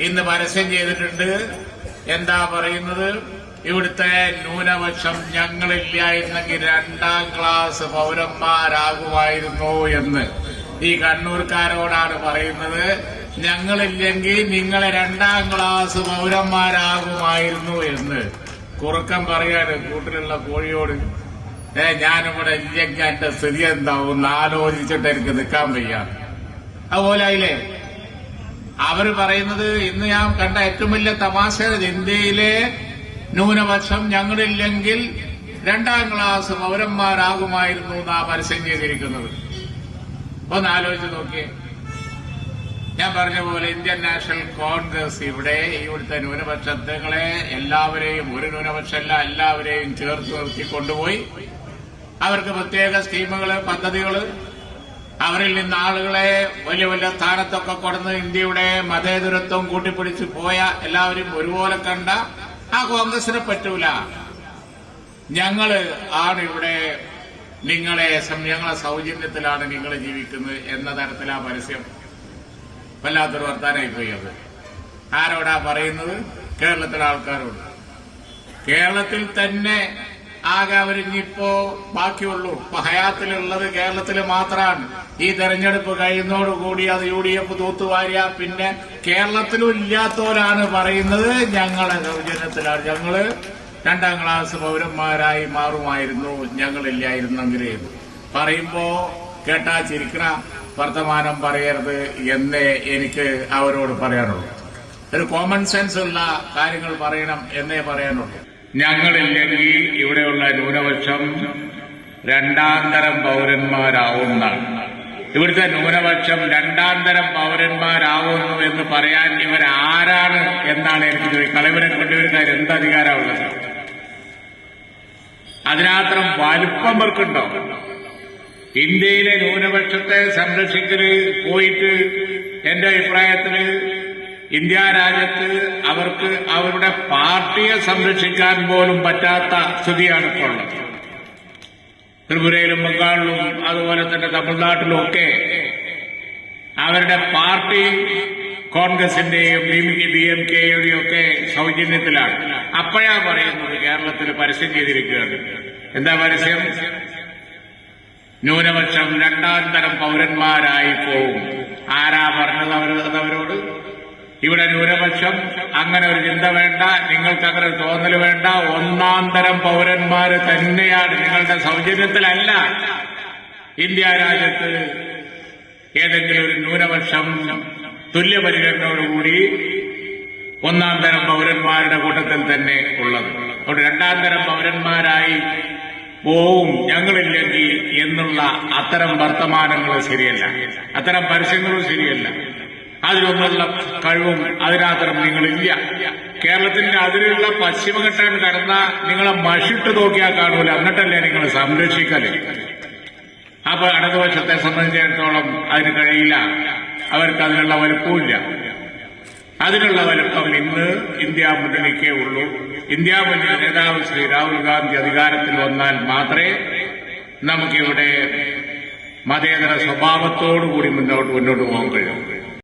ഇന്ന് പരസ്യം ചെയ്തിട്ടുണ്ട്. എന്താ പറയുന്നത്? ഇവിടുത്തെ ന്യൂനപക്ഷം ഞങ്ങളില്ലായിരുന്നെങ്കിൽ രണ്ടാം ക്ലാസ് പൗരന്മാരാകുമായിരുന്നു എന്ന്. ഈ കണ്ണൂർക്കാരോടാണ് പറയുന്നത്. ഞങ്ങളില്ലെങ്കിൽ നിങ്ങളെ രണ്ടാം ക്ലാസ് പൗരന്മാരാകുമായിരുന്നു എന്ന്. കുറുക്കം പറയാണ് കൂട്ടിലുള്ള കോഴിയോട്. ഏ ഞാനിവിടെ ഇല്ലെങ്കിൽ എന്റെ സ്ഥിതി എന്താവും ആലോചിച്ചിട്ട് എനിക്ക് നിൽക്കാൻ വയ്യ. അതുപോലെ ആയില്ലേ? അവർ പറയുന്നത് ഇന്ന് ഞാൻ കണ്ട ഏറ്റവും വലിയ തമാശ ഇന്ത്യയിലെ ന്യൂനപക്ഷം ഞങ്ങളില്ലെങ്കിൽ രണ്ടാം ക്ലാസ് പൗരന്മാരാകുമായിരുന്നു എന്നാ പരസ്യം ചെയ്തിരിക്കുന്നത്. ഒന്ന് ആലോചിച്ച് നോക്കിയേ. ഞാൻ പറഞ്ഞ പോലെ ഇന്ത്യൻ നാഷണൽ കോൺഗ്രസ് ഇവിടെ ഇവിടുത്തെ ന്യൂനപക്ഷങ്ങളെ എല്ലാവരെയും ഒരു ന്യൂനപക്ഷമല്ല എല്ലാവരെയും ചേർത്ത് നിർത്തി കൊണ്ടുപോയി. അവർക്ക് പ്രത്യേക സ്കീമുകൾ പദ്ധതികൾ അവരിൽ നിന്ന് ആളുകളെ വലിയ വലിയ സ്ഥാനത്തൊക്കെ കൊടുന്ന് ഇന്ത്യയുടെ മതേതരത്വം കൂട്ടിപ്പിടിച്ച് പോയ എല്ലാവരും ഒരുപോലെ കണ്ട ആ കോൺഗ്രസിനെ പറ്റൂല. ഞങ്ങൾ ആണ് ഇവിടെ നിങ്ങളെ ഞങ്ങളെ സൗജന്യത്തിലാണ് നിങ്ങൾ ജീവിക്കുന്നത് എന്ന തരത്തിലാ പരസ്യം വല്ലാത്തൊരു വർത്താനായി പോയി അത്. ആരോടാ പറയുന്നത്? കേരളത്തിലെ ആൾക്കാരോട്. കേരളത്തിൽ തന്നെ ആകെ അവരിഞ്ഞിപ്പോ ബാക്കിയുള്ളൂ. ഇപ്പൊ ഹയാത്തിലുള്ളത് കേരളത്തിൽ മാത്രമാണ് ഈ തെരഞ്ഞെടുപ്പ് കഴിയുന്നതോടുകൂടി അത് യു ഡി എഫ് തൂത്തുവാരിയ പിന്നെ കേരളത്തിലും ഇല്ലാത്തവരാണ് പറയുന്നത് ഞങ്ങളെ സൗജന്യത്തിലാണ്. ഞങ്ങൾ രണ്ടാം ക്ലാസ് പൗരന്മാരായി മാറുമായിരുന്നു. ഞങ്ങളില്ലായിരുന്നെങ്കിൽ പറയുമ്പോ കേട്ടാ ചിരിക്കണ വർത്തമാനം പറയരുത് എന്നേ എനിക്ക് അവരോട് പറയാനുള്ളൂ. ഒരു കോമൺ സെൻസ് ഉള്ള കാര്യങ്ങൾ പറയണം എന്നേ പറയാനുള്ളൂ. ഞങ്ങളില്ലെങ്കിൽ ഇവിടെയുള്ള ന്യൂനപക്ഷം രണ്ടാം തരം പൗരന്മാരാവുന്ന ഇവിടുത്തെ ന്യൂനപക്ഷം രണ്ടാം തരം പൗരന്മാരാവുന്നു എന്ന് പറയാൻ ഇവർ ആരാണ് എന്നാണ് എനിക്ക് ചോദിച്ചത് കളവരെ കൊണ്ടുവരുന്നവർ എന്ത് അധികാരമുള്ളത്? അതിനാത്രം വലിപ്പം വർക്കുണ്ടോ ഇന്ത്യയിലെ ന്യൂനപക്ഷത്തെ സംരക്ഷിക്കൽ പോയിട്ട് എന്റെ അഭിപ്രായത്തിൽ ഇന്ത്യ രാജ്യത്ത് അവർക്ക് അവരുടെ പാർട്ടിയെ സംരക്ഷിക്കാൻ പോലും പറ്റാത്ത സ്ഥിതിയാണ് ഇപ്പോൾ ഉള്ളത്. ത്രിപുരയിലും ബംഗാളിലും അതുപോലെ തന്നെ തമിഴ്നാട്ടിലും ഒക്കെ അവരുടെ പാർട്ടി കോൺഗ്രസിന്റെയും ബി എം കെയുടെയും ഒക്കെ സൗജന്യത്തിലാണ്. അപ്പോഴാ പറയുന്നത് കേരളത്തിൽ പരസ്യം ചെയ്തിരിക്കുകയാണ്. എന്താ പരസ്യം? ന്യൂനപക്ഷം രണ്ടാം തരം പൗരന്മാരായി പോവും. ആരാ പറഞ്ഞത് അവരോട്? ഇവിടെ ന്യൂനപക്ഷം. അങ്ങനെ ഒരു ചിന്ത വേണ്ട. നിങ്ങൾക്ക് അങ്ങനെ ഒരു തോന്നൽ വേണ്ട. ഒന്നാം തരം പൗരന്മാര് തന്നെയാണ് നിങ്ങളുടെ സൗജന്യത്തിലല്ല. ഇന്ത്യ രാജ്യത്ത് ഏതെങ്കിലും ഒരു ന്യൂനപക്ഷം തുല്യപരിഗണനയോടുകൂടി ഒന്നാം തരം പൗരന്മാരുടെ കൂട്ടത്തിൽ തന്നെ ഉള്ളത്. അതുകൊണ്ട് രണ്ടാം തരം പൗരന്മാരായി പോവും ഞങ്ങളില്ലെങ്കിൽ എന്നുള്ള അത്തരം വർത്തമാനങ്ങൾ ശരിയല്ല. അത്തരം പരസ്യങ്ങളും ശരിയല്ല. അതിലൊന്നുള്ള കഴിവും അതിനകത്തരം നിങ്ങളില്ല. കേരളത്തിന്റെ അതിലുള്ള പശ്ചിമഘട്ടം കടന്ന നിങ്ങളെ മഷിട്ട് നോക്കിയാൽ കാണൂല. എന്നിട്ടല്ലേ നിങ്ങൾ സംരക്ഷിക്കൽ. അപ്പൊ ഇടതുപക്ഷത്തെ സംബന്ധിച്ചിടത്തോളം അതിന് കഴിയില്ല. അവർക്ക് അതിനുള്ള വലുപ്പമില്ല അതിനുള്ള വലുപ്പം ഇന്ന് ഇന്ത്യ മുന്നണിക്കേ ഉള്ളൂ. ഇന്ത്യ മുന്നണി നേതാവ് ശ്രീ രാഹുൽ ഗാന്ധി അധികാരത്തിൽ വന്നാൽ മാത്രമേ നമുക്കിവിടെ മതേതര സ്വഭാവത്തോടുകൂടി മുന്നോട്ട് മുന്നോട്ട് പോകാൻ കഴിയൂ.